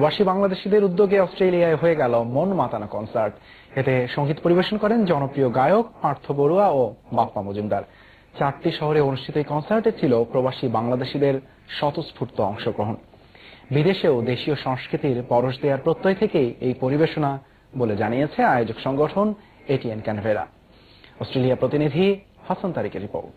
প্রবাসী বাংলাদেশিদের উদ্যোগে অস্ট্রেলিয়ায় হয়ে গেল মন মাতানো কনসার্ট। এতে সংগীত পরিবেশন করেন জনপ্রিয় গায়ক পার্থ বড়ুয়া ও বাপ্পা মজুমদার। চারটি শহরে অনুষ্ঠিত এই কনসার্টে ছিল প্রবাসী বাংলাদেশিদের স্বতঃস্ফূর্ত অংশগ্রহণ। বিদেশেও দেশীয় সংস্কৃতির পরশ দেওয়ার প্রত্যয় থেকেই এই পরিবেশনা বলে জানিয়েছে আয়োজক সংগঠন এটিএন ক্যানভেরা। অস্ট্রেলিয়া প্রতিনিধি হাসান তারিকের রিপোর্ট।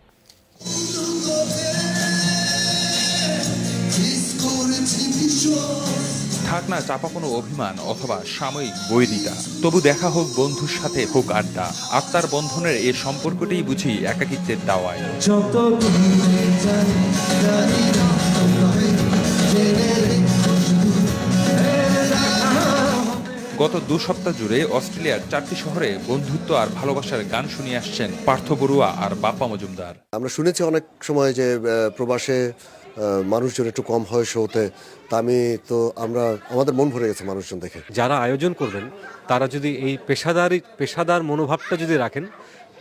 থাক না চাপা কোনো অভিমান অথবা সাময়িক বৈরিতা। তবু দেখা হোক বন্ধুর সাথে হোক আড্ডা। আত্মার বন্ধনের এ সম্পর্কটাই বুঝি একাকিত্বের দাওয়ায়। যত দূরে যাই জানি না তবে জেনে রেখো শুধু গত দু সপ্তাহ জুড়ে অস্ট্রেলিয়ার চারটি শহরে বন্ধুত্ব আর ভালোবাসার গান শুনিয়ে আসছেন পার্থ বড়ুয়া আর বাপ্পা মজুমদার। আমরা শুনেছি অনেক সময় যে আহ, প্রবাসে মানুষজন একটু কম হয় শোতে তা আমি তো আমরা আমাদের মন ভরে গেছে মানুষজন দেখে। যারা আয়োজন করবেন তারা যদি এই পেশাদারি পেশাদার মনোভাবটা যদি রাখেন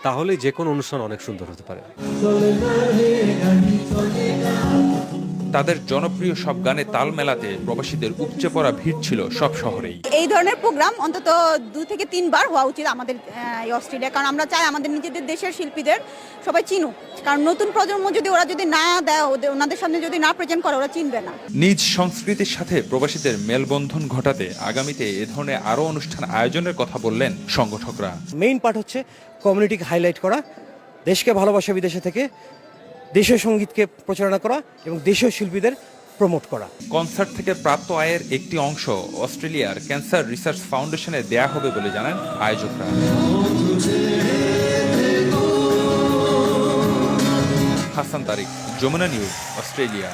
তাহলে যে কোনো অনুষ্ঠান অনেক সুন্দর হতে পারে। তাদের জনপ্রিয় সব গানে তাল মেলাতে প্রবাসীদের উপচে পড়া ভিড় ছিল সব শহরেই। এই ধরনের প্রোগ্রাম অন্তত দু থেকে তিনবার হওয়া উচিত আমাদের এই অস্ট্রেলিয়া কারণ আমরা চাই আমাদের নিজেদের দেশের শিল্পীদের সবাই চিনুক। কারণ নতুন প্রজন্ম যদি ওরা যদি না দেয় ওদের ওনাদের সামনে যদি না প্রেজেন্ট করে ওরা চিনবে না। নিজ সংস্কৃতির সাথে প্রবাসীদের মেলবন্ধন ঘটাতে আগামীতে এ ধরনের আরও অনুষ্ঠান আয়োজনের কথা বললেন সংগঠকরা। মেইন পার্ট হচ্ছে কমিউনিটিকে হাইলাইট করা দেশকে ভালোবাসা বিদেশে থেকে দেশীয় সঙ্গীতকে প্রচারণা করা এবং দেশীয় শিল্পীদের প্রমোট করা। কনসার্ট থেকে প্রাপ্ত আয়ের একটি অংশ অস্ট্রেলিয়ার ক্যান্সার রিসার্চ ফাউন্ডেশনে দেয়া হবে বলে জানান আয়োজকরা। Hasan Tariq, Jamuna news, Australia.